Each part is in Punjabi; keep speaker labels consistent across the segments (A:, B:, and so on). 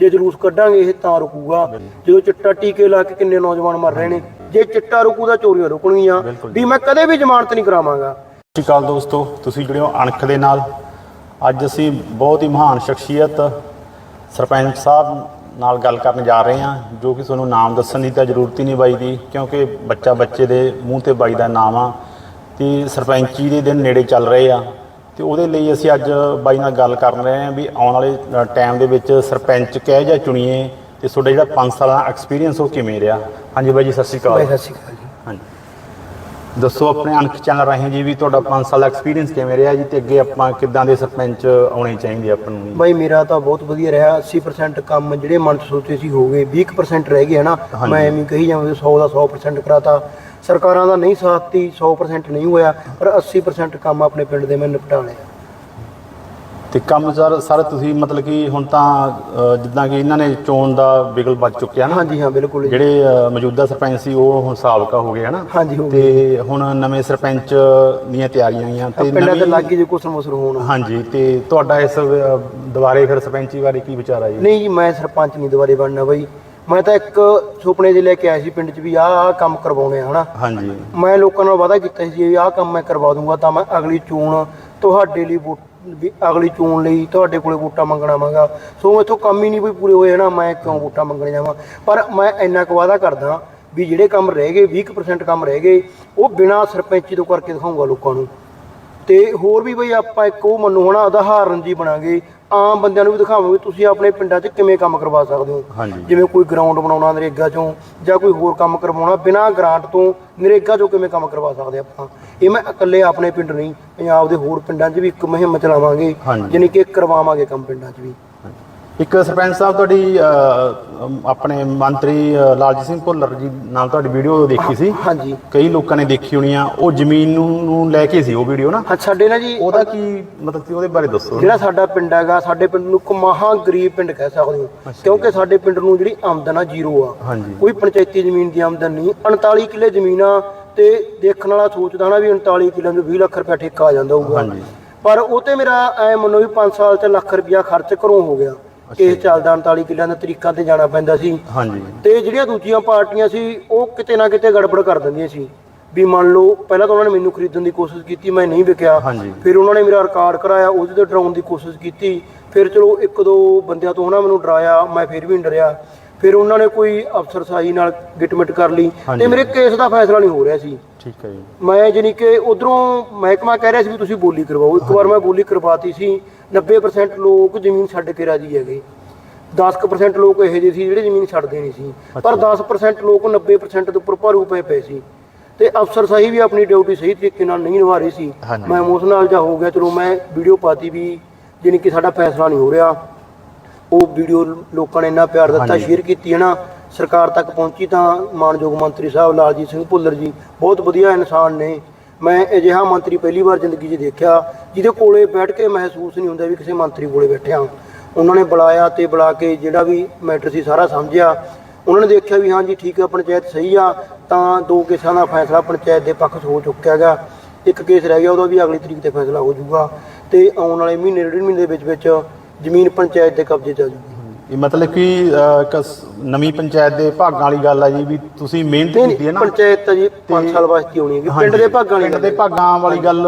A: ਜੇ ਜਲੂਸ ਕੱਢਾਂਗੇ ਇਹ ਤਾਂ ਰੁਕੂਗਾ। ਜਦੋਂ ਚਿੱਟਾ ਟੀਕੇ ਲਾ ਕੇ ਕਿੰਨੇ ਨੌਜਵਾਨ ਮਰ ਰਹੇ ਨੇ ਜੇ ਚਿੱਟਾ ਰੁਕੂ ਤਾਂ ਚੋਰੀਆਂ ਰੁਕਣਗੀਆਂ। ਵੀ ਮੈਂ ਕਦੇ ਵੀ ਜ਼ਮਾਨਤ ਨਹੀਂ ਕਰਾਵਾਂਗਾ।
B: ਸਤਿ ਸ਼੍ਰੀ ਅਕਾਲ ਦੋਸਤੋ ਤੁਸੀਂ ਜੁੜੇ ਹੋ ਅਣਖ ਦੇ ਨਾਲ। ਅੱਜ ਅਸੀਂ ਬਹੁਤ ਹੀ ਮਹਾਨ ਸ਼ਖਸੀਅਤ ਸਰਪੰਚ ਸਾਹਿਬ ਨਾਲ ਗੱਲ ਕਰਨ ਜਾ ਰਹੇ ਹਾਂ ਜੋ ਕਿ ਤੁਹਾਨੂੰ ਨਾਮ ਦੱਸਣ ਦੀ ਤਾਂ ਜ਼ਰੂਰਤ ਹੀ ਨਹੀਂ ਬਾਈ ਦੀ ਕਿਉਂਕਿ ਬੱਚਾ ਬੱਚੇ ਦੇ ਮੂੰਹ ਤੇ ਬਾਈ ਦਾ ਨਾਮ ਆ ਤੇ ਸਰਪੰਚੀ ਦੇ ਦਿਨ ਨੇੜੇ ਚੱਲ ਰਹੇ ਆ। ਤੇ ਉਹਦੇ ਲਈ ਅਸੀਂ ਅੱਜ ਬਾਈ ਨਾਲ ਗੱਲ ਕਰਨ ਰਹੇ ਹਾਂ ਵੀ ਆਉਣ ਵਾਲੇ ਟਾਈਮ ਦੇ ਵਿੱਚ ਸਰਪੰਚ ਕਿਹੋ ਜਿਹਾ ਚੁਣੀਏ, ਤੇ ਤੁਹਾਡਾ ਜਿਹੜਾ 5 ਸਾਲਾਂ ਦਾ ਐਕਸਪੀਰੀਅੰਸ ਉਹ ਕਿਵੇਂ ਰਿਹਾ? ਹਾਂਜੀ ਬਾਈ ਜੀ, ਸਤਿ ਸ਼੍ਰੀ
A: ਬਾਈ
B: ਅਕਾਲ
A: ਸਤਿ ਸ਼੍ਰੀ ਅਕਾਲ ਜੀ।
B: ਦੱਸੋ ਆਪਣੇ ਅਣਖ ਚੈਨਲ ਰਾਹੀਂ ਜੀ ਵੀ ਤੁਹਾਡਾ 5 ਸਾਲ ਦਾ ਐਕਸਪੀਰੀਅੰਸ ਕਿਵੇਂ ਰਿਹਾ ਜੀ ਤੇ ਅੱਗੇ ਆਪਾਂ ਕਿੱਦਾਂ ਦੇ ਸਰਪੰਚ ਆਉਣੇ ਚਾਹੀਦੇ ਆਪਾਂ ਨੂੰ ਜੀ?
A: ਬਾਈ ਮੇਰਾ ਤਾਂ ਬਹੁਤ ਵਧੀਆ ਰਿਹਾ। 80% ਕੰਮ ਜਿਹੜੇ ਮਨ 'ਚ ਸੋਚੇ ਸੀ ਹੋ ਗਏ। 20% ਰਹਿ ਗਏ ਹਨਾ?
B: ਹਾਂਜੀ।
A: ਮੈਂ ਐਵੇਂ ਕਹੀ ਜਾਵਾਂ 100 ਦਾ 100% ਕਰਾਤਾ। ਸਰਕਾਰਾਂ ਦਾ ਨਹੀਂ ਸਾਥ ਤੀ 100% ਨਹੀਂ ਹੋਇਆ ਪਰ 80% ਕੰਮ ਆਪਣੇ ਪਿੰਡ ਦੇ ਮੈਂ ਨਿਪਟਾ ਲਿਆ।
B: ਤੇ ਕੰਮ ਸਰ ਸਰ ਤੁਸੀਂ ਮਤਲਬ ਕਿ ਹੁਣ ਤਾਂ ਅ, ਜਿੱਦਾਂ ਕਿ ਇਹਨਾਂ ਨੇ ਚੋਣ ਦਾ ਵਿਗਲ ਵੱਜ ਚੁੱਕਿਆ ਨਾ।
A: ਹਾਂਜੀ ਹਾਂ ਬਿਲਕੁਲ ਜੀ।
B: ਜਿਹੜੇ ਅ, ਮੌਜੂਦਾ ਸਰਪੰਚ ਸੀ ਉਹ ਹੁਣ ਸਾਬਕਾ ਹੋ ਗਏ ਹਨਾ?
A: ਹਾਂਜੀ ਹੋ ਗਏ
B: ਤੇ ਹੁਣ ਨਵੇਂ ਸਰਪੰਚ ਦੀਆਂ ਤਿਆਰੀਆਂ ਹੋਈਆਂ ਤੇ
A: ਪਿੰਡਾਂ ਦੇ
B: ਨਵੀਂ-
A: ਲੱਗੇ ਜੇ ਕੁਛ ਮਸਰ ਹੋਣ।
B: ਹਾਂਜੀ ਤੇ ਤੁਹਾਡਾ ਇਸ ਅ, ਦੁਬਾਰੇ ਫਿਰ ਸਰਪੰਚੀ ਬਾਰੇ ਕੀ ਵਿਚਾਰ ਆ ਜੀ
A: ਨਹੀਂ ਜੀ ਮੈਂ ਸਰਪੰਚ ਨਹੀਂ ਦੁਬਾਰੇ ਬਣਨਾ ਬਾਈ। ਮੈਂ ਤਾਂ ਇੱਕ ਸੁਪਨੇ ਜਿਹੇ ਲੈ ਕੇ ਆਇਆ ਸੀ ਪਿੰਡ 'ਚ ਵੀ ਆਹ ਆਹ ਕੰਮ ਕਰਵਾਉਣੇ ਆ ਹਨਾ?
B: ਹਾਂਜੀ।
A: ਮੈਂ ਲੋਕਾਂ ਨਾਲ ਵਾਅਦਾ ਕੀਤਾ ਸੀ ਵੀ ਆਹ ਕੰਮ ਮੈਂ ਕਰਵਾ ਦੂੰਗਾ ਤਾਂ ਮੈਂ ਅਗਲੀ ਚੋਣ ਤੁਹਾਡੇ ਲਈ ਵੋਟ ਵੀ ਅਗਲੀ ਚੋਣ ਲਈ ਤੁਹਾਡੇ ਕੋਲੇ ਵੋਟਾਂ ਮੰਗਣਾ ਆਵਾਂਗਾ ਸੋ ਮੈਥੋਂ ਕੰਮ ਹੀ ਨਹੀਂ ਕੋਈ ਪੂਰੇ ਹੋਏ ਨਾ ਮੈਂ ਕਿਉਂ ਵੋਟਾਂ ਮੰਗਣ ਜਾਵਾਂ? ਪਰ ਮੈਂ ਇੰਨਾ ਕੁ ਵਾਅਦਾ ਕਰਦਾ ਵੀ ਜਿਹੜੇ ਕੰਮ ਰਹਿ ਗਏ 20% ਕੰਮ ਰਹਿ ਗਏ, ਉਹ ਬਿਨਾਂ ਸਰਪੰਚੀ ਤੋਂ ਕਰਕੇ ਦਿਖਾਊਂਗਾ ਲੋਕਾਂ ਨੂੰ। ਤੇ ਹੋਰ ਵੀ ਬਈ ਆਪਾਂ ਇੱਕ ਉਹ ਮੰਨੋ ਹਨਾ ਉਦਾਹਰਨ ਜੀ ਬਣਾਂਗੇ ਆਮ ਬੰਦਿਆਂ ਨੂੰ ਵੀ ਦਿਖਾਵਾਂਗੇ ਤੁਸੀਂ ਆਪਣੇ ਪਿੰਡਾਂ 'ਚ ਕਿਵੇਂ ਕੰਮ ਕਰਵਾ ਸਕਦੇ ਹੋ। ਜਿਵੇਂ ਕੋਈ ਗਰਾਊਂਡ ਬਣਾਉਣਾ ਨਰੇਗਾ ਚੋਂ ਜਾਂ ਕੋਈ ਹੋਰ ਕੰਮ ਕਰਵਾਉਣਾ ਬਿਨਾਂ ਗ੍ਰਾਂਟ ਤੋਂ ਨਰੇਗਾ ਚੋਂ ਕਿਵੇਂ ਕੰਮ ਕਰਵਾ ਸਕਦੇ ਆਪਾਂ? ਇਹ ਮੈਂ ਇਕੱਲੇ ਆਪਣੇ ਪਿੰਡ ਨਹੀਂ ਪੰਜਾਬ ਦੇ ਹੋਰ ਪਿੰਡਾਂ 'ਚ ਵੀ ਇੱਕ ਮੁਹਿੰਮ ਚਲਾਵਾਂਗੇ। ਜਾਣੀ ਕਿ ਕਰਵਾਵਾਂਗੇ ਕੰਮ ਪਿੰਡਾਂ 'ਚ ਵੀ।
B: ਇੱਕ ਸਰਪੰਚ ਸਾਹਿਬ ਤੁਹਾਡੀ ਅਮ, ਆਪਣੇ ਮੰਤਰੀ ਅ, ਲਾਲਜੀਤ ਸਿੰਘ ਭੁੱਲਰ ਜੀ ਨਾਲ ਤੁਹਾਡੀ ਵੀਡੀਓ ਦੇਖੀ ਸੀ।
A: ਹਾਂਜੀ।
B: ਕਈ ਲੋਕਾਂ ਨੇ ਦੇਖੀ ਹੋਣੀ ਆ। ਉਹ ਜ਼ਮੀਨ ਨੂੰ ਨੂੰ ਲੈ ਕੇ ਸੀ ਉਹ ਵੀਡੀਓ ਨਾ।
A: ਹਾਂ ਸਾਡੇ ਨਾ ਜੀ
B: ਉਹਦਾ ਕੀ ਮਤਲਬ ਸੀ ਉਹਦੇ ਬਾਰੇ ਦੱਸੋ।
A: ਜਿਹੜਾ ਸਾਡਾ ਪਿੰਡ ਹੈਗਾ ਸਾਡੇ ਪਿੰਡ ਨੂੰ ਇੱਕ ਮਹਾ ਗਰੀਬ ਪਿੰਡ ਕਹਿ ਸਕਦੇ ਹੋ। ਕਿਉਂਕਿ ਸਾਡੇ ਪਿੰਡ ਨੂੰ ਜਿਹੜੀ ਆਮਦਨ ਆ ਜ਼ੀਰੋ ਆ।
B: ਹਾਂਜੀ।
A: ਕੋਈ ਪੰਚਾਇਤੀ ਜ਼ਮੀਨ ਦੀ ਆਮਦਨ ਨਹੀਂ। 39 ਕਿੱਲੇ ਜ਼ਮੀਨ ਆ ਤੇ ਦੇਖਣ ਵਾਲਾ ਸੋਚਦਾ ਨਾ ਵੀ 39 ਕਿੱਲਿਆਂ ਨੂੰ 20 ਲੱਖ ਰੁਪਏ ਠੇਕਾ ਆ ਜਾਂਦਾ ਹੋਊਗਾ।
B: ਹਾਂਜੀ।
A: ਪਰ ਉਹ ਤੇ ਮੇਰਾ ਐ ਮੰਨੋ ਵੀ 5 ਸਾਲ ਚ ਲੱਖ ਰੁਪਇਆ ਖਰਚ ਘਰੋਂ ਹੋ ਗਿਆ। ਇਹ ਚੱਲਦਾ 39 ਕਿੱਲਿਆਂ ਦੇ ਤਰੀਕਾਂ ਤੇ ਜਾਣਾ ਪੈਂਦਾ ਸੀ।
B: ਹਾਂਜੀ।
A: ਤੇ ਜਿਹੜੀਆਂ ਦੂਜੀਆਂ ਪਾਰਟੀਆਂ ਸੀ ਉਹ ਕਿਤੇ ਨਾ ਕਿਤੇ ਗੜਬੜ ਕਰ ਦਿੰਦੀਆਂ ਸੀ। ਵੀ ਮੰਨ ਲਓ ਪਹਿਲਾਂ ਤਾਂ ਉਹਨਾਂ ਨੇ ਮੈਨੂੰ ਖਰੀਦਣ ਦੀ ਕੋਸ਼ਿਸ਼ ਕੀਤੀ ਮੈਂ ਨਹੀਂ ਵਿਕਿਆ। ਫਿਰ ਉਹਨਾਂ ਨੇ ਮੇਰਾ ਰਿਕਾਰਡ ਕਰਾਇਆ ਉਹਦੇ ਤੇ ਡਰਾਉਣ ਦੀ ਕੋਸ਼ਿਸ਼ ਕੀਤੀ। ਫਿਰ ਚਲੋ ਇੱਕ ਦੋ ਬੰਦਿਆਂ ਤੋਂ ਉਹਨਾਂ ਮੈਨੂੰ ਡਰਾਇਆ ਮੈਂ ਫਿਰ ਵੀ ਡਰਿਆ। ਫਿਰ ਉਹਨਾਂ ਨੇ ਕੋਈ ਅਫਸਰਸ਼ਾਹੀ ਨਾਲ ਗਿਟਮਿਟ ਕਰ ਲਈ। ਤੇ ਮੇਰੇ ਕੇਸ ਦਾ ਫੈਸਲਾ ਨਹੀਂ ਹੋ ਰਿਹਾ ਸੀ।
B: ਠੀਕ ਹੈ ਜੀ।
A: ਮੈਂ ਜਾਣੀ ਕਿ ਉਧਰੋਂ ਮਹਿਕਮਾ ਕਹਿ ਰਿਹਾ ਸੀ ਵੀ ਤੁਸੀਂ ਬੋਲੀ ਕਰਵਾਓ। ਇੱਕ ਵਾਰ ਮੈਂ ਬੋਲੀ ਕਰਵਾਤੀ ਸੀ। 90% ਲੋਕ ਜ਼ਮੀਨ ਛੱਡ ਕੇ ਰਾਜੀ ਹੈਗੇ। 10% ਲੋਕ ਇਹੋ ਜਿਹੇ ਸੀ ਜਿਹੜੇ ਜ਼ਮੀਨ ਛੱਡਦੇ ਨਹੀਂ ਸੀ। ਪਰ 10% ਲੋਕ 90% ਤੋਂ ਉੱਪਰ ਭਰੂ ਪਏ ਪਏ ਸੀ। ਤੇ ਅਫਸਰ ਸਹੀ ਵੀ ਆਪਣੀ ਡਿਊਟੀ ਸਹੀ ਤਰੀਕੇ ਨਾਲ ਨਹੀਂ ਨਿਭਾ ਰਹੀ ਸੀ। ਮੈਂ ਇਮੋਸ਼ਨਲ ਜਾ ਹੋ ਗਿਆ। ਚਲੋ ਮੈਂ ਵੀਡੀਓ ਪਾਤੀ ਵੀ ਜਾਣੀ ਕਿ ਸਾਡਾ ਫੈਸਲਾ ਨਹੀਂ ਹੋ ਰਿਹਾ। ਉਹ ਵੀਡੀਓ ਲੋਕਾਂ ਨੇ ਇੰਨਾ ਪਿਆਰ ਦਿੱਤਾ। ਸ਼ੇਅਰ ਕੀਤੀ ਹੈ ਨਾ। ਸਰਕਾਰ ਤੱਕ ਪਹੁੰਚੀ ਤਾਂ ਮਾਨਯੋਗ ਮੰਤਰੀ ਸਾਹਿਬ ਲਾਲਜੀਤ ਸਿੰਘ ਭੁੱਲਰ ਜੀ ਬਹੁਤ ਵਧੀਆ ਇਨਸਾਨ ਨੇ। ਮੈਂ ਅਜਿਹਾ ਮੰਤਰੀ ਪਹਿਲੀ ਵਾਰ ਜ਼ਿੰਦਗੀ 'ਚ ਦੇਖਿਆ, ਜਿਹਦੇ ਕੋਲੇ ਬੈਠ ਕੇ ਮਹਿਸੂਸ ਨਹੀਂ ਹੁੰਦਾ ਵੀ ਕਿਸੇ ਮੰਤਰੀ ਕੋਲੇ ਬੈਠਿਆ। ਉਹਨਾਂ ਨੇ ਬੁਲਾਇਆ ਤੇ ਬੁਲਾ ਕੇ ਜਿਹੜਾ ਵੀ ਮੈਟਰ ਸੀ ਸਾਰਾ ਸਮਝਿਆ। ਉਹਨਾਂ ਨੇ ਦੇਖਿਆ ਵੀ ਹਾਂਜੀ ਠੀਕ ਆ, ਪੰਚਾਇਤ ਸਹੀ ਆ, ਤਾਂ ਦੋ ਕੇਸਾਂ ਦਾ ਫੈਸਲਾ ਪੰਚਾਇਤ ਦੇ ਪੱਖ 'ਚ ਹੋ ਚੁੱਕਿਆ ਹੈਗਾ। ਇੱਕ ਕੇਸ ਰਹਿ ਗਿਆ, ਉਹਦਾ ਵੀ ਅਗਲੀ ਤਰੀਕ ਤੇ ਫੈਸਲਾ ਹੋ ਜਾਊਗਾ। ਤੇ ਆਉਣ ਵਾਲੇ ਮਹੀਨੇ, ਡੇਢ ਮਹੀਨੇ ਦੇ ਵਿੱਚ ਵਿੱਚ ਜ਼ਮੀਨ ਪੰਚਾਇਤ ਦੇ ਕਬਜ਼ੇ 'ਚ ਆ ਜਾਊਗੀ।
B: ਇਹ ਮਤਲਬ ਕਿ ਅ, ਇੱਕ ਸ- ਨਵੀਂ ਪੰਚਾਇਤ ਦੇ ਭਾਗਾਂ ਵਾਲੀ ਗੱਲ ਆ ਜੀ ਵੀ ਤੁਸੀਂ ਮਿਹਨਤ
A: ਨਹੀਂ
B: ਕੀਤੀ ਹੈ ਨਾ।
A: ਪੰਚਾਇਤ ਤਾਂ ਜੀ 5 ਸਾਲ ਵਾਸਤੇ ਹੋਣੀ ਹੈ ਪਿੰਡ
B: ਹਾਂਜੀ,
A: ਦੇ ਭਾਗਾਂ
B: ਪਿੰਡ ਦੇ ਭਾਗਾਂ ਵਾਲੀ ਗੱਲ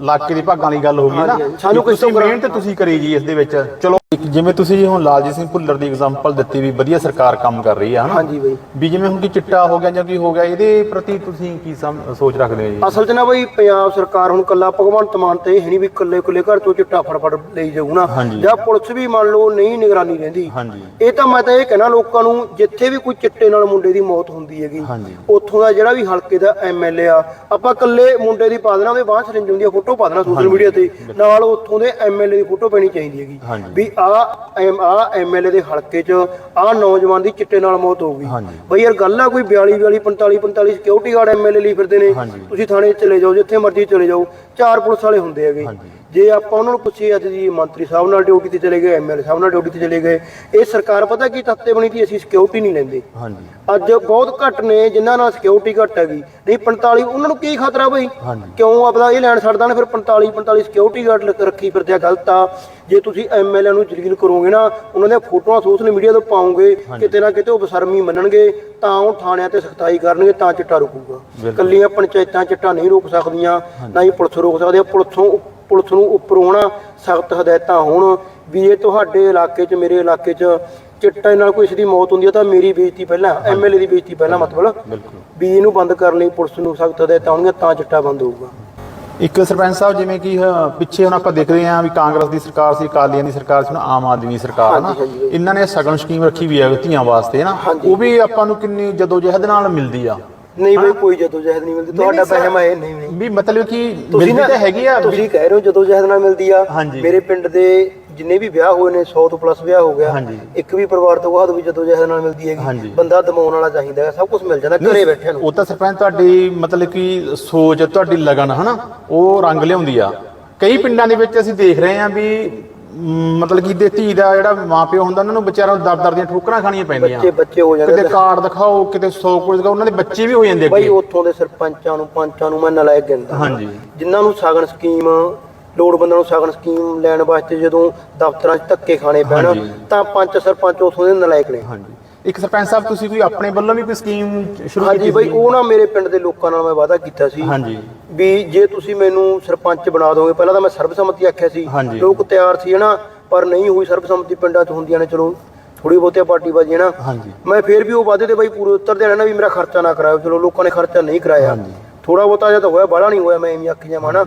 B: ਇਲਾਕੇ ਦੇ ਭਾਗਾਂ ਵਾਲੀ ਗੱਲ ਹੋ ਗਈ ਨਾ।
A: ਹਾਂਜੀ, ਹਾਂਜੀ। ਸਾਨੂੰ
B: ਵੀ
A: ਕੁਛ
B: ਤੁਸੀਂ ਮਿਹਨਤ ਤੁਸੀਂ ਕਰੀ ਜੀ ਇਸ ਦੇ ਵਿੱਚ। ਚਲੋ। ਜਿਵੇਂ ਤੁਸੀਂ ਹੁਣ ਲਾਲਜੀਤ ਸਿੰਘ ਭੁੱਲਰ ਦੀ ਐਗਜ਼ਾਮਪਲ ਦਿੱਤੀ ਵੀ ਵਧੀਆ ਸਰਕਾਰ ਕੰਮ ਕਰ ਰਹੀ ਆ ਹਨਾ?
A: ਹਾਂਜੀ ਬਈ।
B: ਵੀ ਜਿਵੇਂ ਹੁਣ ਕੀ ਚਿੱਟਾ ਹੋ ਗਿਆ ਜਾਂ ਕੀ ਹੋ ਗਿਆ ਇਹਦੇ ਪ੍ਰਤੀ ਤੁਸੀਂ ਕੀ ਸਮ- ਸੋਚ ਰੱਖਦੇ ਹੋ ਜੀ?
A: ਅਸਲ 'ਚ ਨਾ ਬਈ ਪੰਜਾਬ ਸਰਕਾਰ ਹੁਣ ਕੱਲਾ ਭਗਵੰਤ ਮਾਨ ਤੇ ਇਹ ਨਹੀਂ ਵੀ ਕੱਲੇ ਕੱਲੇ ਘਰ ਤੋਂ ਚਿੱਟਾ ਫੜਫੜ ਲਈ ਜਾਊ ਨਾ।
B: ਹਾਂਜੀ।
A: ਜਾਂ ਪੁਲਿਸ ਵੀ ਮੰਨ ਲਓ ਨਹੀਂ ਨਿਗਰਾਨੀ ਰਹਿੰਦੀ।
B: ਹਾਂਜੀ।
A: ਇਹ ਤਾਂ ਮੈਂ ਤਾਂ ਇਹ ਕਹਿਣਾ ਲੋਕਾਂ ਨੂੰ ਜਿੱਥੇ ਵੀ ਕੋਈ ਚਿੱਟੇ ਨਾਲ ਮੁੰਡੇ ਦੀ ਮੌਤ ਹੁੰਦੀ ਹੈਗੀ
B: ਹਾਂਜੀ।
A: ਉੱਥੋਂ ਦਾ ਜਿਹੜਾ ਵੀ ਹਲਕੇ ਦਾ ਐਮਐਲਏ ਆ ਆਪਾਂ ਕੱਲੇ ਮੁੰਡੇ ਦੀ ਪਾ ਦੇਣਾ ਉਹਦੇ ਬਾਂਹ ਸਰਿੰਜ ਹੁੰਦੀ ਆ ਫੋਟੋ ਪਾ ਦੇਣਾ ਸੋਸ਼ਲ ਮੀਡੀਆ ਤੇ। ਨਾਲ ਉੱਥੋਂ ਦੇ ਐਮਐਲਏ ਦੀ ਫੋਟੋ ਪੈਣੀ ਚਾਹੀਦੀ ਹੈਗੀ।
B: ਹਾਂਜੀ।
A: ਵੀ ਆ ਆ ਐਮਐਲਏ ਦੇ ਹਲਕੇ 'ਚ ਆ ਨੌਜਵਾਨ ਦੀ ਚਿੱਟੇ ਨਾਲ ਮੌਤ ਹੋ ਗਈ।
B: ਹਾਂਜੀ।
A: ਬਈ ਯਾਰ ਗੱਲ ਆ ਕੋਈ 42 42 45 45 ਸਿਕਿਉਰਿਟੀ ਗਾਰਡ ਐਮਐਲਏ ਲਈ ਫਿਰਦੇ ਨੇ।
B: ਹਾਂਜੀ।
A: ਤੁਸੀਂ ਥਾਣੇ 'ਚ ਚਲੇ ਜਾਓ ਜਿੱਥੇ ਮਰਜ਼ੀ ਚਲੇ ਜਾਓ। ਚਾਰ ਪੁਲਿਸ ਵਾਲੇ ਹੁੰਦੇ ਹੈਗੇ। ਜੇ ਆਪਾਂ ਉਹਨਾਂ ਨੂੰ ਪੁੱਛੀਏ ਅੱਜ ਜੀ ਮੰਤਰੀ ਸਾਹਿਬ ਨਾਲ ਡਿਊਟੀ ਤੇ ਚਲੇ ਗਏ ਐਮਐਲਏ ਸਾਹਿਬ ਨਾਲ ਡਿਊਟੀ ਤੇ ਚਲੇ ਗਏ ਇਹ ਸਰਕਾਰ ਪਤਾ ਕੀ ਤੱਤੇ ਬਣੀ ਤੀ ਅਸੀਂ ਸਿਕਿਉਰਿਟੀ ਨਹੀਂ ਲੈਂਦੇ।
B: ਹਾਂਜੀ।
A: ਅੱਜ ਬਹੁਤ ਘੱਟ ਨੇ ਜਿਨ੍ਹਾਂ ਨਾਲ ਸਿਕਿਉਰਿਟੀ ਘੱਟ ਹੈਗੀ। ਨਹੀਂ 45 ਉਹਨਾਂ ਨੂੰ ਕੀ ਖਤਰਾ ਬਈ? ਕਿਉਂ ਆਪਦਾ ਇਹ ਲੈਣ ਛੱਡਦਾ ਨੇ ਫਿਰ 45 45 ਸਿਕਿਉਰਿਟੀ ਗਾਰਡ ਰੱਖੀ ਫਿਰਦੇ ਆ ਗਲਤ ਆ। ਜੇ ਤੁਸੀਂ ਐਮਐਲਏ ਨੂੰ ਜਲੀਲ ਕਰੋਗੇ ਨਾ ਉਹਨਾਂ ਦੀਆਂ ਫੋਟੋਆਂ ਸੋਸ਼ਲ ਮੀਡੀਆ ਤੋਂ ਪਾਉਂਗੇ ਕਿਤੇ ਨਾ ਕਿਤੇ ਉਹ ਬਸਰਮੀ ਮੰਨਣਗੇ ਤਾਂ ਉਹ ਥਾਣਿਆਂ ਤੇ ਸਖਤਾਈ ਕਰਨਗੇ ਤਾਂ ਚਿੱਟਾ ਰੁਕੂਗਾ। ਕੱਲੀਆਂ ਪੰਚਾਇਤਾਂ ਚਿੱਟਾ ਨਹੀਂ ਰੋਕ ਸਕਦੀਆਂ ਨਾ ਹੀ ਪੁਲਿਸ ਰੋਕ ਸਕਦੀ ਆ। ਪੁਲਿਸੋਂ ਪੁਲਿਸ ਨੂੰ ਉੱਪਰੋਂ ਨਾ ਸਖਤ ਹਦਾਇਤਾਂ ਹੋਣ ਵੀ ਇਹ ਤੁਹਾਡੇ ਇਲਾਕੇ 'ਚ ਮੇਰੇ ਇਲਾਕੇ 'ਚ ਚਿੱਟੇ ਨਾਲ ਕੋਈ ਇਸ ਦੀ ਮੌਤ ਹੁੰਦੀ ਆ ਤਾਂ ਮੇਰੀ ਬੇਇੱਜ਼ਤੀ ਪਹਿਲਾਂ ਐਮਐਲਏ ਦੀ ਬੇਇੱਜ਼ਤੀ ਪਹਿਲਾਂ ਮਤਲਬ
B: ਬਿਲਕੁਲ
A: ਵੀ ਇਹਨੂੰ ਬੰਦ ਕਰਨ ਲਈ ਪੁਲਿਸ ਨੂੰ ਸਖਤ ਹਦਾਇਤਾਂ ਹੋਣਗੀਆਂ ਤਾਂ ਚਿੱਟਾ ਬੰਦ ਹੋਊਗਾ
B: ਇੱਕ ਸਰਪੰਚ ਸਾਹਿਬ ਜਿਵੇਂ ਕਿ ਪਿੱਛੇ ਹੁਣ ਆਪਾਂ ਦੇਖਦੇ ਹਾਂ ਵੀ ਕਾਂਗਰਸ ਦੀ ਸਰਕਾਰ ਸੀ ਅਕਾਲੀਆਂ ਦੀ ਸਰਕਾਰ ਸੀ ਹੁਣ ਆਮ ਆਦਮੀ ਸਰਕਾਰ ਹੈ ਨਾ। ਇਹਨਾਂ ਨੇ ਸਗਨ ਸਕੀਮ ਰੱਖੀ ਵੀ ਹੈ ਧੀਆਂ ਵਾਸਤੇ ਨਾ। ਉਹ ਵੀ ਆਪਾਂ ਨੂੰ ਕਿੰਨੀ ਜਦੋਂ ਜਹਿਦ ਨਾਲ ਮਿਲਦੀ ਆ
A: ਨਹੀਂ ਬਈ ਕੋਈ ਜਦੋਂ ਜਹਿਦ ਨਹੀਂ ਮਿਲਦੀ ਤੁਹਾਡਾ ਵਹਿਮ ਹੈ ਨਹੀਂ ਨਹੀਂ
B: ਵੀ ਮਤਲਬ ਕਿ
A: ਤੁਸੀਂ
B: ਮਿਲਦੀ ਤਾਂ ਹੈਗੀ ਆ
A: ਤੁਸੀਂ ਕਹਿ ਰਹੇ ਹੋ ਜਦੋਂ ਜਹਿਦ ਨਾਲ ਮਿਲਦੀ ਆ। ਮੇਰੇ ਪਿੰਡ ਦੇ ਜਿੰਨੇ ਵੀ ਵਿਆਹ ਹੋਏ ਨੇ 100 ਤੋਂ ਪਲੱਸ ਵਿਆਹ ਹੋ ਗਿਆ। ਇੱਕ ਵੀ ਪਰਿਵਾਰ ਤੋਂ ਬਾਅਦ ਵੀ ਜਦੋਂ ਜਹਿਦ ਨਾਲ ਮਿਲਦੀ ਹੈਗੀ। ਬੰਦਾ ਦਮਾਉਣ ਵਾਲਾ ਚਾਹੀਦਾ ਹੈ ਸਭ ਕੁਝ ਮਿਲ ਜਾਂਦਾ ਘਰੇ ਬੈਠਿਆਂ ਨੂੰ
B: ਉਹ ਤਾਂ ਸਰਪੰਚ ਤੁਹਾਡੀ ਮਤਲਬ ਕਿ ਸੋਚ ਤੁਹਾਡੀ ਲਗਨ ਹਨਾ ਉਹ ਰੰਗ ਲਿਆਉਂਦੀ ਆ ਕਈ ਪਿੰਡਾਂ ਦੇ ਵਿੱਚ ਅਸੀਂ ਦੇਖ ਰਹੇ ਹਾਂ ਵੀ ਮਤਲਬ ਕਿ ਦੇ ਧੀ ਦਾ ਜਿਹੜਾ ਮਾਪਿਓ ਹੁੰਦਾ ਉਹਨਾਂ ਨੂੰ ਵਿਚਾਰਾਂ ਨੂੰ ਦਰ ਦਰ ਦੀਆਂ ਠੋਕਰਾਂ ਖਾਣੀਆਂ ਪੈਂਦੀਆਂ।
A: ਬੱਚੇ ਬੱਚੇ ਹੋ ਜਾਂਦੇ
B: ਕਿਤੇ ਕਾਰਡ ਦਿਖਾਓ ਕਿਤੇ 100 ਕੁਝ ਦਿਖਾਓ ਉਹਨਾਂ ਦੇ ਬੱਚੇ ਵੀ ਹੋ ਜਾਂਦੇ
A: ਬਈ
B: ਅੱਗੇ
A: ਉੱਥੋਂ ਦੇ ਸਰਪੰਚਾਂ ਨੂੰ ਪੰਚਾਂ ਨੂੰ ਮੈਂ ਨਲਾਇਕ ਗਿਣਦਾ।
B: ਹਾਂਜੀ।
A: ਜਿਨ੍ਹਾਂ ਨੂੰ ਸਾਗਣ ਸਕੀਮ ਲੋੜਵੰਦਾਂ ਨੂੰ ਸਾਗਣ ਸਕੀਮ ਲੈਣ ਵਾਸਤੇ ਜਦੋਂ ਦਫ਼ਤਰਾਂ 'ਚ ਧੱਕੇ ਖਾਣੇ ਪੈਣ। ਤਾਂ ਪੰਚ ਸਰਪੰਚ ਉੱਥੋਂ ਦੇ ਨਲਾਇਕ ਨੇ।
B: ਹਾਂਜੀ। ਇੱਕ ਸਰਪੰਚ ਸਾਹਿਬ ਤੁਸੀਂ ਕੋਈ ਆਪਣੇ ਵੱਲੋਂ ਵੀ ਕੋਈ ਸਕੀਮ ਸ਼ੁਰੂ
A: ਹਾਂਜੀ
B: ਕੀਤੀ
A: ਬਈ
B: ਸੀ?
A: ਉਹ ਨਾ ਮੇਰੇ ਪਿੰਡ ਦੇ ਲੋਕਾਂ ਨਾਲ ਮੈਂ ਵਾਅਦਾ ਕੀਤਾ ਸੀ
B: ਹਾਂਜੀ।
A: ਵੀ ਜੇ ਤੁਸੀਂ ਮੈਨੂੰ ਸਰਪੰਚ ਬਣਾ ਦੋਗੇ ਪਹਿਲਾਂ ਤਾਂ ਮੈਂ ਸਰਬਸੰਮਤੀ ਆਖਿਆ ਸੀ।
B: ਹਾਂਜੀ।
A: ਲੋਕ ਤਿਆਰ ਸੀ ਹਨਾ ਪਰ ਨਹੀਂ ਹੋਈ ਸਰਬਸੰਮਤੀ ਪਿੰਡਾਂ 'ਚ ਹੁੰਦੀਆਂ ਨੇ ਚਲੋ ਥੋੜੀ ਬਹੁਤੀ ਪਾਰਟੀ ਬਾਜੀ ਨਾ।
B: ਹਾਂਜੀ।
A: ਮੈਂ ਫੇਰ ਵੀ ਉਹ ਵਾਅਦੇ ਤੇ ਬਾਈ ਪੂਰੇ ਉਤਰਦੇ ਰਹਿਣਾ ਵੀ ਮੇਰਾ ਖਰਚਾ ਨਾ ਕਰਾਇਓ ਚਲੋ ਲੋਕਾਂ ਨੇ ਖਰਚਾ ਨਹੀਂ ਕਰਾਇਆ।
B: ਹਾਂਜੀ।
A: ਥੋੜਾ ਬਹੁਤਾ ਜਿਹਾ ਤਾਂ ਹੋਇਆ ਬਾਹਲਾ ਨਹੀਂ ਹੋਇਆ ਮੈਂ ਐਵੇਂ ਆਖੀ ਜਾਵਾਂ ਨਾ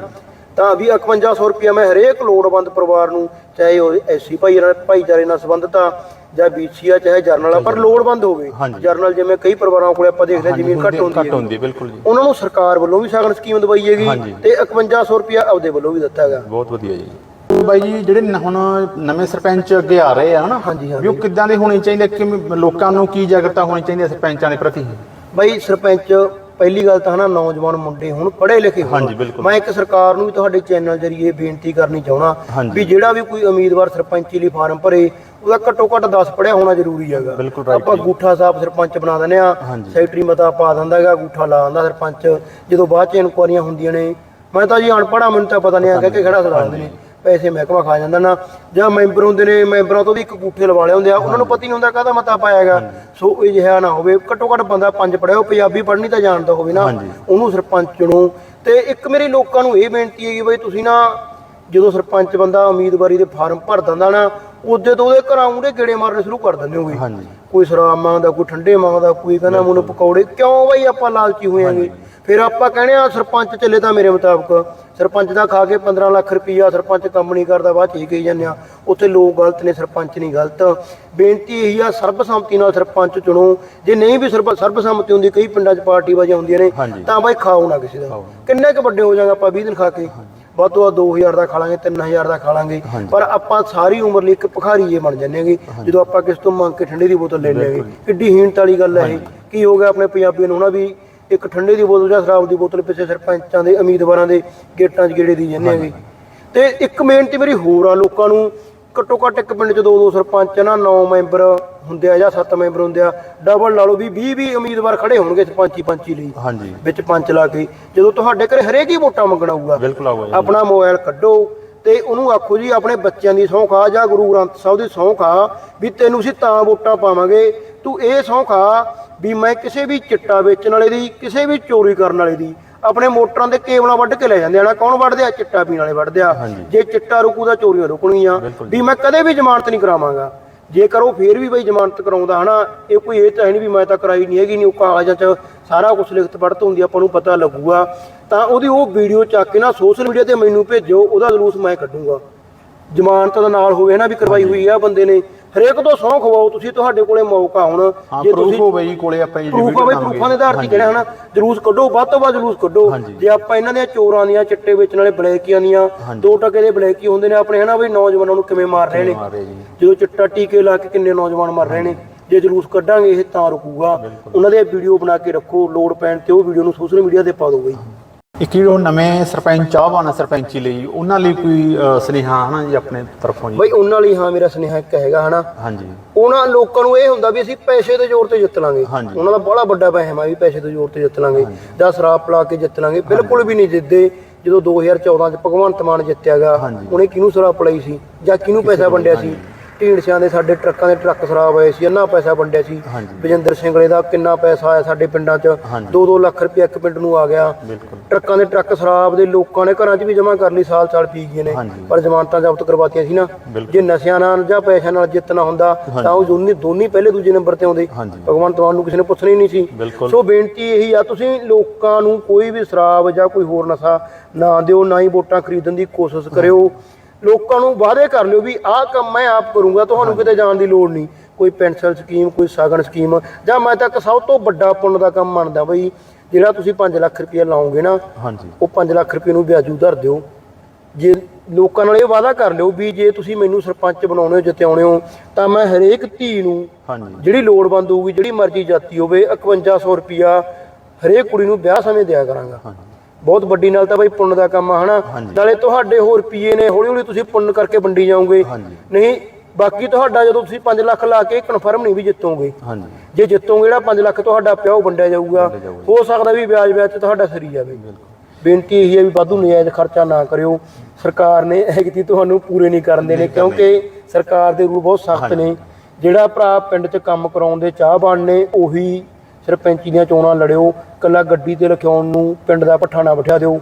A: ਤਾਂ ਵੀ 5100 ਰੁਪਇਆ ਮੈਂ ਹਰੇਕ ਲੋੜਵੰਦ ਪਰਿਵਾਰ ਨੂੰ ਚਾਹੇ ਉਹ ਐਸੀ ਭਾਈ ਭਾਈਚਾਰੇ ਨਾਲ ਸੰਬੰਧਿਤ ਆ ਜਾਂ ਬੀਸੀ ਆ ਚਾਹੇ ਜਰਨਲ ਆ ਪਰ ਲੋੜਵੰਦ ਹੋਵੇ। ਜਰਨਲ ਜਿਵੇਂ ਕਈ ਪਰਿਵਾਰਾਂ ਕੋਲੇ ਆਪਾਂ ਦੇਖਦੇ ਜ਼ਮੀਨ ਘੱਟ ਹੁੰਦੀ
B: ਘੱਟ
A: ਹੈ।
B: ਹੁੰਦੀ ਹੈ, ਬਿਲਕੁਲ ਜੀ।
A: ਉਹਨਾਂ ਨੂੰ ਸਰਕਾਰ ਵੱਲੋਂ ਵੀ ਸਾਗਣ ਸਕੀਮ ਦਵਾਈ ਹੈਗੀ। ਤੇ 5100 ਰੁਪਇਆ ਆਪਦੇ ਵੱਲੋਂ ਵੀ ਦਿੱਤਾ ਹੈਗਾ।
B: ਬਹੁਤ ਵਧੀਆ ਜੀ। ਬਾਈ ਜੀ ਜਿਹੜੇ ਹੁਣ ਨਵੇਂ ਸਰਪੰਚ ਅੱਗੇ ਆ ਰਹੇ ਆ ਹਨਾ?
A: ਹਾਂਜੀ, ਹਾਂਜੀ।
B: ਵੀ ਉਹ ਕਿੱਦਾਂ ਦੇ ਹੋਣੇ ਚਾਹੀਦੇ? ਕਿ ਲੋਕਾਂ ਨੂੰ ਕੀ ਜਾਗਰਤਾ ਹੋਣੀ ਚਾਹੀਦੀ ਹੈ ਸਰਪੰਚਾਂ ਦੇ ਪ੍ਰਤੀ?
A: ਬਈ ਸਰਪੰਚ ਪਹਿਲੀ ਗੱਲ ਤਾਂ ਹਨਾ ਨੌਜਵਾਨ ਮੁੰਡੇ ਹੁਣ ਪੜ੍ਹੇ ਲਿਖੇ ਹੋਣ। ਮੈਂ ਇੱਕ ਸਰਕਾਰ ਨੂੰ ਵੀ ਤੁਹਾਡੇ ਚੈਨਲ ਜਰੀਏ ਬੇਨਤੀ ਕਰਨੀ ਚਾਹਣਾ। ਵੀ ਜਿਹੜਾ ਵੀ ਕੋਈ ਉਮੀਦਵਾਰ ਸਰਪੰਚੀ ਲਈ ਫਾਰਮ ਭਰੇ ਉਹਦਾ ਘੱਟੋ ਘੱਟ 10 ਪੜਿਆ ਹੋਣਾ ਜ਼ਰੂਰੀ ਹੈਗਾ ਆਪਾਂ। ਗੂਠਾ ਸਾਹਿਬ ਸਰਪੰਚ ਬਣਾ ਦਿੰਦੇ ਆ। ਸੈਕਟਰੀ ਮਤਾ ਪਾ ਦਿੰਦਾ ਹੈਗਾ ਗੂਠਾ ਲਾ ਦਿੰਦਾ ਸਰਪੰਚ ਜਦੋਂ ਬਾਅਦ ਚ ਇਨਕੁਆਰੀਆਂ ਹੁੰਦੀਆਂ ਨੇ ਮੈਂ ਤਾਂ ਜੀ ਅਨਪੜ੍ਹਾ ਮੈਨੂੰ ਤਾਂ ਪਤਾ ਨਹੀਂ ਆ ਕਿ ਖੜਾ ਸੜਾ ਦਿੰਦੇ ਨੇ ਪੈਸੇ ਮਹਿਕਮਾ ਖਾ ਜਾਂਦਾ ਨਾ ਜਾਂ ਮੈਂਬਰ ਹੁੰਦੇ ਨੇ ਮੈਂਬਰਾਂ ਤੋਂ ਵੀ ਇੱਕ ਗੂਠੇ ਲਵਾ ਲਿਆ ਹੁੰਦੇ ਆ ਉਹਨਾਂ ਨੂੰ ਪਤਾ ਹੀ ਨਹੀਂ ਹੁੰਦਾ ਕਾਹਦਾ ਮਤਾ ਪਾਇਆ ਹੈਗਾ ਸੋ ਇਹ ਜਿਹਾ ਨਾ ਹੋਵੇ ਘੱਟੋ ਘੱਟ ਬੰਦਾ ਪੰਜ ਪੜਿਆ ਉਹ ਪੰਜਾਬੀ ਪੜ੍ਹਨੀ ਤਾਂ ਜਾਣਦਾ ਹੋਵੇ ਨਾ। ਉਹਨੂੰ ਸਰਪੰਚ ਨੂੰ ਤੇ ਇੱਕ ਮੇਰੀ ਲੋਕਾਂ ਨੂੰ ਇਹ ਬੇਨਤੀ ਹੈ ਕਿ ਬਈ ਤੁਸੀਂ ਨਾ ਜਦੋਂ ਸਰਪੰਚ ਬੰਦਾ ਉਮੀਦਵਾਰੀ ਦੇ ਫਾਰਮ ਭਰ ਦਿੰਦਾ ਨਾ ਉਦੋਂ ਤੋਂ ਉਹਦੇ ਘਰਾਂ ਮੂਹਰੇ ਗੇੜੇ ਮਾਰਨੇ ਸ਼ੁਰੂ ਕਰ ਦਿੰਦੇ ਹੋਗੇ।
B: ਹਾਂਜੀ।
A: ਕੋਈ ਸ਼ਰਾਬ ਮੰਗਦਾ ਕੋਈ ਠੰਡੇ ਮੰਗਦਾ ਕੋਈ ਕਹਿੰਦਾ ਮੈਨੂੰ ਪਕੌੜੇ ਕਿਉਂ ਬਈ ਆਪਾਂ ਲਾਲਚੀ ਹੋਏ ਆਂਗੇ ਫਿਰ ਆਪਾਂ ਕਹਿੰਦੇ ਆ ਸਰਪੰਚ ਚੱਲੇ ਤਾਂ ਮੇਰੇ ਮੁਤਾਬਕ। ਸਰਪੰਚ ਦਾ ਖਾ ਕੇ 15 ਲੱਖ ਰੁਪਈਆ ਸਰਪੰਚ ਕੰਮ ਨਹੀਂ ਕਰਦਾ ਬਾਅਦ ਚ ਇਹ ਕਹੀ ਜਾਂਦੇ ਆ ਉੱਥੇ ਲੋਕ ਗਲਤ ਨੇ ਸਰਪੰਚ ਨਹੀਂ ਗਲਤ। ਬੇਨਤੀ ਇਹੀ ਆ ਸਰਬਸੰਮਤੀ ਨਾਲ ਸਰਪੰਚ ਚੁਣੋ। ਜੇ ਨਹੀਂ ਵੀ ਸਰਬ ਸਰਬਸੰਮਤੀ ਹੁੰਦੀ ਕਈ ਪਿੰਡਾਂ 'ਚ ਪਾਰਟੀ ਬਾਜੀਆਂ ਹੁੰਦੀਆਂ ਨੇ। ਤਾਂ ਬਾਈ ਖਾਓ ਨਾ ਕਿਸੇ ਦਾ। ਕਿੰਨੇ ਕੁ ਵੱਡੇ ਹੋ ਜਾਗਾ ਆਪਾਂ 20 ਦਿਨ ਖਾ ਕੇ? ਵੱਧ ਤੋਂ ਵੱਧ 2000 ਦਾ ਖਾ ਲਾਂਗੇ 3000 ਦਾ ਖਾ ਲਾਂਗੇ। ਪਰ ਆਪਾਂ ਸਾਰੀ ਉਮਰ ਲਈ ਇੱਕ ਭਿਖਾਰੀਏ ਬਣ ਜਾਂਦੇ ਹੈਗੇ। ਜਦੋਂ ਆਪਾਂ ਕਿਸ ਤੋਂ ਮੰਗ ਕੇ ਠੰਡੇ ਦੀ ਬੋਤਲ ਲੈ ਲਿਆਂਗੇ ਕਿੱਡੀ ਹੀਣਤ ਵਾਲੀ ਗੱਲ ਹੈ ਇਹ। ਕੀ ਹੋ ਗਿਆ ਆਪਣੇ ਪੰਜਾਬੀਆਂ ਨੂੰ ਨਾ ਵੀ ਇੱਕ ਠੰਡੇ ਦੀ ਬੋਤਲ ਜਾਂ ਸ਼ਰਾਬ ਦੀ ਬੋਤਲ ਪਿੱਛੇ ਸਰਪੰਚਾਂ ਦੇ ਉਮੀਦਵਾਰਾਂ ਦੇ ਗੇਟਾਂ 'ਚ ਗੇੜੇ ਦੀ ਜਾਂਦੇ ਹੈਗੇ। ਤੇ ਇੱਕ ਮਿਹਨਤੀ ਮੇਰੀ ਹੋਰ ਆ ਲੋਕਾਂ ਨੂੰ ਘੱਟੋ ਘੱਟ ਇੱਕ ਪਿੰਡ 'ਚ ਦੋ ਦੋ ਸਰਪੰਚ ਨਾ 9 ਮੈਂਬਰ ਹੁੰਦੇ ਆ ਜਾਂ 7 ਮੈਂਬਰ ਹੁੰਦੇ ਆ ਡਬਲ ਲਾ ਲਓ ਵੀ 20 20 ਉਮੀਦਵਾਰ ਖੜੇ ਹੋਣਗੇ ਸਰਪੰਚੀ ਪੰਚੀ ਲਈ।
B: ਹਾਂਜੀ।
A: ਵਿੱਚ ਪੰਚ ਲਾ ਕੇ ਜਦੋਂ ਤੁਹਾਡੇ ਘਰੇ ਹਰੇਕ ਹੀ ਵੋਟਾਂ ਮੰਗਣ ਆਊਗਾ
B: ਬਿਲਕੁਲ ਆਊਗਾ ਜੀ
A: ਆਪਣਾ ਮੋਬਾਈਲ ਕੱਢੋ ਤੇ ਉਹਨੂੰ ਆਖੋ ਜੀ ਆਪਣੇ ਬੱਚਿਆਂ ਦੀ ਸਹੁੰ ਖਾ ਜਾਂ ਗੁਰੂ ਗ੍ਰੰਥ ਸਾਹਿਬ ਦੀ ਸਹੁੰ ਖਾ ਵੀ ਤੈਨੂੰ ਅਸੀਂ ਤਾਂ ਵੋਟਾਂ ਪਾਵਾਂਗੇ ਤੂੰ ਇਹ ਸਹੁੰ ਖਾ ਵੀ ਮੈਂ ਕਿਸੇ ਵੀ ਚਿੱਟਾ ਵੇਚਣ ਵਾਲੇ ਦੀ ਕਿਸੇ ਵੀ ਚੋਰੀ ਕਰਨ ਵਾਲੇ ਦੀ ਆਪਣੇ ਮੋਟਰਾਂ ਦੇ ਕੇਬਲਾਂ ਵੱਢ ਕੇ ਲੈ ਜਾਂਦੇ ਆ। ਨਾ ਕੌਣ ਵੱਢਦੇ ਆ? ਚਿੱਟਾ ਪੀਣ ਵਾਲੇ ਵੱਢਦੇ ਆ। ਜੇ ਚਿੱਟਾ ਰੁਕੂ ਤਾਂ ਚੋਰੀਆਂ ਰੁਕਣਗੀਆਂ।
B: ਬਿਲਕੁਲ।
A: ਵੀ ਮੈਂ ਕਦੇ ਵੀ ਜ਼ਮਾਨਤ ਨਹੀਂ ਕਰਾਵਾਂਗਾ। ਜੇਕਰ ਉਹ ਫੇਰ ਵੀ ਬਈ ਜ਼ਮਾਨਤ ਕਰਾਉਂਦਾ ਹਨਾ ਇਹ ਕੋਈ ਇਹ ਤਾਂ ਹੈ ਨਹੀਂ ਵੀ ਮੈਂ ਤਾਂ ਕਰਾਈ ਨਹੀਂ ਹੈਗੀ ਨਹੀਂ ਉਹ ਕਾਗਜ਼ਾਂ 'ਚ ਸਾਰਾ ਕੁਝ ਲਿਖਤ ਪੜਤ ਹੁੰਦੀ ਆਪਾਂ ਨੂੰ ਪਤਾ ਲੱਗੂਗਾ। ਤਾਂ ਉਹਦੀ ਉਹ ਵੀਡੀਓ ਚੱਕ ਕੇ ਨਾ ਸੋਸ਼ਲ ਮੀਡੀਆ ਤੇ ਮੈਨੂੰ ਭੇਜੋ ਉਹਦਾ ਜਲੂਸ ਮੈਂ ਕੱਢੂੰਗਾ। ਜ਼ਮਾਨਤ ਦਾ ਨਾਲ ਹੋਵੇ ਨਾ ਵੀ ਕਰਵਾਈ ਹੋਈ ਆ ਬੰਦੇ ਨੇ। ਹਰੇਕ ਤੋਂ ਸਹੁੰ ਖਵਾਓ ਤੁਸੀਂ ਤੁਹਾਡੇ ਕੋਲੇ ਮੌਕਾ ਹੁਣ।
B: ਹਾਂ ਪ੍ਰੂਫ ਹੋਵੇ ਜੀ ਕੋਲੇ ਆਪਾਂ ਜੀ
A: ਪ੍ਰੂਫ ਬਈ ਪ੍ਰੂਫਾਂ ਦੇ ਆਧਾਰ ਤੇ ਜਿਹੜਾ ਹਨਾ ਜਲੂਸ ਕੱਢੋ ਵੱਧ ਤੋਂ ਵੱਧ ਜਲੂਸ ਕੱਢੋ। ਜੇ ਆਪਾਂ ਇਹਨਾਂ ਦੀਆਂ ਚੋਰਾਂ ਦੀਆਂ ਚਿੱਟੇ ਵੇਚਣ ਵਾਲੇ ਬਲੈਕੀਆਂ ਦੀਆਂ। ਦੋ ਟਕੇ ਦੇ ਬਲੈਕੀ ਹੁੰਦੇ ਨੇ ਆਪਣੇ ਹਨਾ ਬਈ ਨੌਜਵਾਨਾਂ ਨੂੰ ਕਿਵੇਂ ਮਾਰ ਰਹੇ ਨੇ?
B: ਜੀ।
A: ਜਦੋਂ ਚਿੱਟਾ ਟੀਕੇ ਲਾ ਕੇ ਕਿੰਨੇ ਨੌਜਵਾਨ ਮਰ ਰਹੇ ਨੇ? ਜੇ ਜਲੂਸ ਕੱਢਾਂਗੇ ਇਹ ਤਾਂ ਰੁਕੂਗਾ। ਉਹਨਾਂ ਦੇ ਵੀਡੀਓ ਬਣਾ ਕੇ ਰੱਖੋ ਲੋਡ ਪੈਣ ਤੇ ਉਹ ਵੀਡੀਓ ਨੂੰ ਸੋਸ਼ਲ ਮੀਡੀਆ ਤੇ ਪਾ ਦਿਓ ਬਈ।
B: ਇੱਕ ਜਿਹੜੇ ਉਹ ਨਵੇਂ ਸਰਪੰਚ ਚਾਹਵਾਨ ਆ ਸਰਪੰਚੀ ਲਈ ਉਹਨਾਂ ਲਈ ਕੋਈ ਅ, ਸੁਨੇਹਾ ਹਨਾ ਜੀ ਆਪਣੇ ਤਰਫੋਂ ਜੀ?
A: ਬਈ ਉਹਨਾਂ ਲਈ ਹਾਂ ਮੇਰਾ ਸੁਨੇਹਾ ਇੱਕ ਹੈਗਾ ਹਨਾ।
B: ਹਾਂਜੀ।
A: ਉਹਨਾਂ ਲੋਕਾਂ ਨੂੰ ਇਹ ਹੁੰਦਾ ਵੀ ਅਸੀਂ ਪੈਸੇ ਦੇ ਜ਼ੋਰ ਤੇ ਜਿੱਤ ਲਾਂਗੇ।
B: ਹਾਂਜੀ।
A: ਉਹਨਾਂ ਦਾ ਬੜਾ ਵੱਡਾ ਵਹਿਮ ਆ ਵੀ ਪੈਸੇ ਦੇ ਜ਼ੋਰ ਤੇ ਜਿੱਤ ਲਾਂਗੇ। ਜਾਂ ਸ਼ਰਾਬ ਪਿਲਾ ਕੇ ਜਿੱਤ ਲਾਂਗੇ। ਬਿਲਕੁਲ ਵੀ ਨਹੀਂ ਜਿੱਤਦੇ। ਜਦੋਂ 2014 ਚ ਭਗਵੰਤ ਮਾਨ ਜਿੱਤਿਆਗਾ
B: ਹਾਂਜੀ।
A: ਉਹਨੇ ਕਿਹਨੂੰ ਸ਼ਰਾਬ ਪਿਲਾਈ ਸੀ? ਜਾਂ ਕਿਹਨੂੰ ਪੈਸਾ ਵੰਡਿਆ ਸੀ? ਢੀਂਡਸਿਆਂ ਦੇ ਸਾਡੇ ਟਰੱਕਾਂ ਦੇ ਟਰੱਕ ਸ਼ਰਾਬ ਆਏ ਸੀ ਇੰਨਾ ਪੈਸਾ ਵੰਡਿਆ ਸੀ
B: ਹਾਂਜੀ।
A: ਵਿਜੇਂਦਰ ਸਿੰਘਲੇ ਦਾ ਕਿੰਨਾ ਪੈਸਾ ਆਇਆ ਸਾਡੇ ਪਿੰਡਾਂ 'ਚ
B: ਹਾਂਜੀ।
A: 2-2 ਲੱਖ ਰੁਪਏ ਇੱਕ ਪਿੰਡ ਨੂੰ ਆ ਗਿਆ
B: ਬਿਲਕੁਲ
A: ਟਰੱਕਾਂ ਦੇ ਟਰੱਕ ਸ਼ਰਾਬ ਦੇ ਲੋਕਾਂ ਨੇ ਘਰਾਂ 'ਚ ਵੀ ਜਮ੍ਹਾਂ ਕਰ ਲਈ ਸਾਲ-ਸਾਲ ਪੀ ਗਏ ਨੇ
B: ਹਾਂਜੀ।
A: ਪਰ ਜ਼ਮਾਨਤਾਂ ਜ਼ਬਤ ਕਰਵਾਤੀਆਂ ਸੀ ਨਾ
B: ਬਿਲਕੁਲ।
A: ਜੇ ਨਸ਼ਿਆਂ ਨਾਲ ਜਾਂ ਪੈਸਿਆਂ ਨਾਲ ਜਿੱਤਣਾ ਹੁੰਦਾ ਤਾਂ ਉਹ ਦੋਨੇ ਦੋਨੇ ਪਹਿਲੇ ਦੂਜੇ ਨੰਬਰ ਤੇ ਆਉਂਦੇ
B: ਹਾਂਜੀ।
A: ਭਗਵੰਤ ਮਾਨ ਨੂੰ ਕਿਸੇ ਨੇ ਪੁੱਛਣਾ ਹੀ ਨਹੀਂ ਸੀ
B: ਬਿਲਕੁਲ।
A: ਸੋ ਬੇਨਤੀ ਇਹੀ ਆ ਤੁਸੀਂ ਲੋਕਾਂ ਨੂੰ ਕੋਈ ਵੀ ਸ਼ਰਾਬ ਜਾਂ ਕੋਈ ਹੋਰ ਨਸ਼ਾ ਨਾ ਦਿਓ ਨਾ ਹੀ ਵੋਟਾਂ ਖਰੀਦਣ ਦੀ ਕੋਸ਼ਿਸ਼ ਕਰਿਓ ਲੋਕਾਂ ਨੂੰ ਵਾਅਦੇ ਕਰ ਲਿਓ ਵੀ ਆਹ ਕੰਮ ਮੈਂ ਆਪ ਕਰੂੰਗਾ ਤੁਹਾਨੂੰ ਕਿਤੇ ਜਾਣ ਦੀ ਲੋੜ ਨਹੀਂ। ਕੋਈ ਪੈਨਸ਼ਨ ਸਕੀਮ ਕੋਈ ਸਾਗਣ ਸਕੀਮ ਜਾਂ ਮੈਂ ਤਾਂ ਇੱਕ ਸਭ ਤੋਂ ਵੱਡਾ ਪੁੰਨ ਦਾ ਕੰਮ ਮੰਨਦਾ ਬਈ ਜਿਹੜਾ ਤੁਸੀਂ 5 ਲੱਖ ਰੁਪਏ ਲਾਓਗੇ ਨਾ
B: ਹਾਂਜੀ।
A: ਉਹ 5 ਲੱਖ ਰੁਪਏ ਨੂੰ ਵਿਆਜੂ ਧਰ ਦਿਓ। ਜੇ ਲੋਕਾਂ ਨਾਲ ਇਹ ਵਾਅਦਾ ਕਰ ਲਿਓ ਵੀ ਜੇ ਤੁਸੀਂ ਮੈਨੂੰ ਸਰਪੰਚ ਬਣਾਉਣੇ ਹੋ ਜਿੱਤਿਆਉਣੇ ਹੋ ਤਾਂ ਮੈਂ ਹਰੇਕ ਧੀ ਨੂੰ
B: ਹਾਂਜੀ।
A: ਜਿਹੜੀ ਲੋੜਵੰਦ ਹੋਊਗੀ ਜਿਹੜੀ ਮਰਜ਼ੀ ਜਾਤੀ ਹੋਵੇ 5100 ਰੁਪਿਆ ਹਰੇਕ ਕੁੜੀ ਨੂੰ ਵਿਆਹ ਸਮੇਂ ਦਿਆ ਕਰਾਂਗਾ।
B: ਹਾਂਜੀ।
A: ਬਹੁਤ ਵੱਡੀ ਨਾਲ ਤਾਂ ਬਈ ਪੁੰਨ ਦਾ ਕੰਮ ਆ ਹਨਾ। ਨਾਲੇ ਤੁਹਾਡੇ ਹੋਰ ਰੁਪਈਏ ਨੇ ਹੌਲੀ ਹੌਲੀ ਤੁਸੀਂ ਪੁੰਨ ਕਰਕੇ ਵੰਡੀ ਜਾਓਗੇ। ਨਹੀਂ ਬਾਕੀ ਤੁਹਾਡਾ ਜਦੋਂ ਤੁਸੀਂ 5 ਲੱਖ ਲਾ ਕੇ ਕਨਫਰਮ ਨਹੀਂ ਵੀ ਜਿੱਤੋਗੇ।
B: ਹਾਂਜੀ।
A: ਜੇ ਜਿੱਤੋਗੇ ਜਿਹੜਾ 5 ਲੱਖ ਤੁਹਾਡਾ ਪਿਆ ਉਹ ਵੰਡਿਆ ਜਾਊਗਾ।
B: ਵੰਡਿਆ ਜਾਊਗਾ।
A: ਹੋ ਸਕਦਾ ਵੀ ਵਿਆਜ ਵਿਆਜ ਤੇ ਤੁਹਾਡਾ ਸਰੀ ਜਾਵੇ। ਬੇਨਤੀ ਇਹੀ ਹੈ ਵੀ ਵਾਧੂ ਨਜਾਇਜ਼ ਖਰਚਾ ਨਾ ਕਰਿਓ। ਸਰਕਾਰ ਨੇ ਇਹ ਕੀਤੀ ਤੁਹਾਨੂੰ ਪੂਰੇ ਨਹੀਂ ਕਰਨ ਦੇਣੇ ਕਿਉਂਕਿ ਸਰਕਾਰ ਦੇ ਰੂਲ ਬਹੁਤ ਸਖਤ ਨੇ। ਜਿਹੜਾ ਭਰਾ ਪਿੰਡ 'ਚ ਕੰਮ ਕਰਾਉਣ ਦੇ ਚਾਹਵਾਨ ਨੇ ਉਹੀ ਸਰਪੰਚੀ ਦੀਆਂ ਚੋਣਾਂ ਲੜਿਓ ਕੱਲਾ ਗੱਡੀ ਤੇ ਲਿਖਾਉਣ ਨੂੰ ਪਿੰਡ ਦਾ ਪੱਠਾ ਨਾ ਬਿਠਾ ਦਿਓ।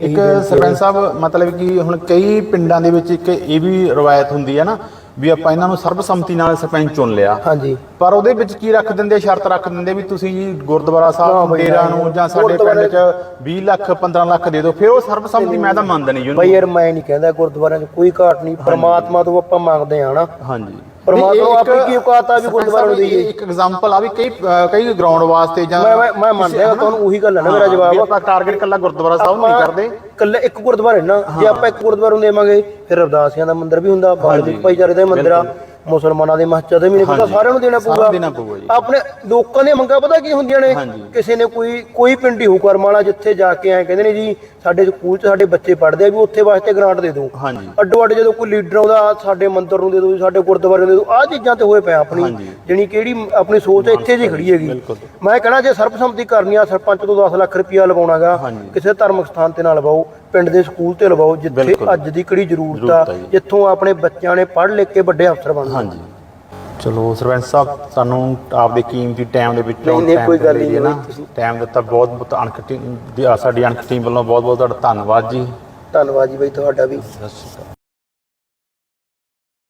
B: ਇੱਕ ਸਰਪੰਚ ਸਾਹਿਬ ਮਤਲਬ ਕਿ ਹੁਣ ਕਈ ਪਿੰਡਾਂ ਦੇ ਵਿੱਚ ਇੱਕ ਇਹ ਵੀ ਰਵਾਇਤ ਹੁੰਦੀ ਹੈ ਨਾ ਵੀ ਆਪਾਂ ਇਹਨਾਂ ਨੂੰ ਸਰਬਸੰਮਤੀ ਨਾਲ ਸਰਪੰਚ ਚੁਣ ਲਿਆ।
A: ਹਾਂਜੀ।
B: ਪਰ ਉਹਦੇ ਵਿੱਚ ਕੀ ਰੱਖ ਦਿੰਦੇ ਸ਼ਰਤ ਰੱਖ ਦਿੰਦੇ ਵੀ ਤੁਸੀਂ ਜੀ ਗੁਰਦੁਆਰਾ ਸਾਹਿਬ ਡੇਰਾ
A: ਨਾ।
B: ਜਾਂ ਸਾਡੇ ਪਿੰਡ 'ਚ 20 ਲੱਖ 15 ਲੱਖ ਦੇ ਦਿਓ ਫਿਰ ਉਹ ਸਰਬਸੰਮਤੀ ਮੈਂ ਤਾਂ ਮੰਨਦਾ ਨਹੀਂ ਜੀ
A: ਬਈ ਯਾਰ ਮੈਂ ਨਹੀਂ ਕਹਿੰਦਾ ਗੁਰਦੁਆਰਿਆਂ 'ਚ ਕੋਈ ਘਾਟ ਨਹੀਂ ਪਰਮਾਤਮਾ ਤੋਂ ਆਪਾਂ ਮੰਗਦੇ ਆ ਨਾ।
B: ਹਾਂਜੀ।
A: ਪਰਮਾਤਮਾ
B: ਇੱਕ-
A: ਕੀ ਔਕਾਤ ਆ ਵੀ ਗੁਰਦੁਆਰੇ ਨੂੰ ਦੇਈਏ।
B: ਇੱਕ ਐਗਜ਼ਾਮਪਲ ਆ ਵੀ ਕਈ ਕਈ ਗਰਾਊਂਡ ਵਾਸਤੇ ਜਾਂ
A: ਮੈਂ ਮੈਂ ਮੰਨਦਾ ਤੁਹਾਨੂੰ ਉਹੀ ਗੱਲ ਹੈ ਨਾ ਮੇਰਾ ਜਵਾਬ।
B: ਆਪਾਂ ਟਾਰਗੇਟ ਕੱਲਾ ਗੁਰਦੁਆਰਾ ਸਾਹਿਬ ਨਹੀਂ ਕਰਦੇ।
A: ਕੱਲੇ ਇੱਕ ਗੁਰਦੁਆਰੇ ਨਾ ਜੇ ਆਪਾਂ ਇੱਕ ਗੁਰਦੁਆਰੇ ਨੂੰ ਦੇਵਾਂਗੇ ਫਿਰ ਅਰਦਾਸੀਆਂ ਦਾ ਮੰਦਿਰ ਵੀ ਹੁੰਦਾ ਬਾਲਮੀਕ ਭਾਈਚਾਰੇ ਦਾ ਮੰਦਿਰ ਆ। ਮੁਸਲਮਾਨਾਂ ਦੇ ਮਸਜਿਦ ਵੀ ਨੇ ਪਤਾ। ਸਾਰਿਆਂ ਨੂੰ ਦੇਣਾ ਪਊਗਾ
B: ਨੂੰ ਦੇਣਾ ਪਊਗਾ ਜੀ।
A: ਆਪਣੇ ਲੋਕਾਂ ਦੀਆਂ ਮੰਗਾਂ ਪਤਾ ਕੀ ਹੁੰਦੀਆਂ ਨੇ। ਕਿਸੇ ਨੇ ਕੋਈ ਕੋਈ ਪਿੰਡੀ ਹੁਕਮ ਵਾਲਾ ਜਿੱਥੇ ਜਾ ਕੇ ਆਏ ਕਹਿੰਦੇ ਨੇ ਜੀ ਸਾਡੇ ਸਕੂਲ 'ਚ ਸਾਡੇ ਬੱਚੇ ਪੜ੍ਹਦੇ ਆ ਵੀ ਉੱਥੇ ਵਾਸਤੇ ਗ੍ਰਾਂਟ ਦੇ ਦਿਓ ਅੱਡੋ ਅੱਡ ਜਦੋਂ ਕੋਈ ਲੀਡਰ ਆਉਂਦਾ ਸਾਡੇ ਮੰਦਿਰ ਨੂੰ ਦੇ ਦਿਓ ਸਾਡੇ ਗੁਰਦੁਆਰੇ ਨੂੰ ਦੇ ਦਿਓ ਆਹ ਚੀਜ਼ਾਂ ਤੇ ਹੋਏ ਪਿਆ ਆਪਣੀ। ਜਿਹੜੀ ਕਿਹੜੀ ਆਪਣੀ ਸੋਚ ਇੱਥੇ ਜੀ ਖੜੀ ਹੈਗੀ। ਮੈਂ ਕਹਣਾ ਜੇ ਸਰਬਸੰਮਤੀ ਕਰਨੀ ਆ ਸਰਪੰਚ ਤੋਂ 10 ਲੱਖ ਰੁਪਇਆ ਲਵਾਉਣਾਗਾ। ਕਿਸੇ ਧਾਰਮਿਕ ਸਥਾਨ ਤੇ ਨਾ ਲਵਾਓ ਪਿੰਡ ਦੇ ਸਕੂਲ ਤੇ ਲਵਾਓ ਜਿੱਥੇ
B: ਬਿਲਕੁਲ।
A: ਅੱਜ ਦੀ ਕਿਹੜੀ ਜ਼ਰੂਰਤ
B: ਜ਼ਰੂਰਤ
A: ਆ
B: ਆ ਜੀ।
A: ਜਿੱਥੋਂ ਆਪਣੇ ਬੱਚਿਆਂ ਨੇ ਪੜ੍ਹ ਲਿਖ ਕੇ ਵੱਡੇ ਅਫਸਰ ਬਣਨਾ।
B: ਹਾਂਜੀ। ਚਲੋ ਸਰਪੰਚ ਸਾਹਿਬ ਸਾਨੂੰ ਆਪਦੇ ਕੀਮਤੀ ਟਾਈਮ ਦੇ ਵਿੱਚੋਂ
A: ਨਹੀਂ, ਨਹੀਂ,
B: time
A: ਕੋਈ ਗੱਲ
B: ਦੇ ਲਈ
A: ਨਹੀਂ
B: ਨਾ।
A: ਬਈ, ਤੁਸੀਂ-
B: ਟਾਈਮ ਦਿੱਤਾ ਬਹੁਤ ਬਹੁਤ ਅਣਖ ਟੀਮ ਦੀ ਸਾਡੀ ਅਣਖ ਟੀਮ ਵੱਲੋਂ ਬਹੁਤ ਬਹੁਤ ਤੁਹਾਡਾ ਧੰਨਵਾਦ ਜੀ।
A: ਧੰਨਵਾਦ ਜੀ ਬਈ ਤੁਹਾਡਾ ਵੀ।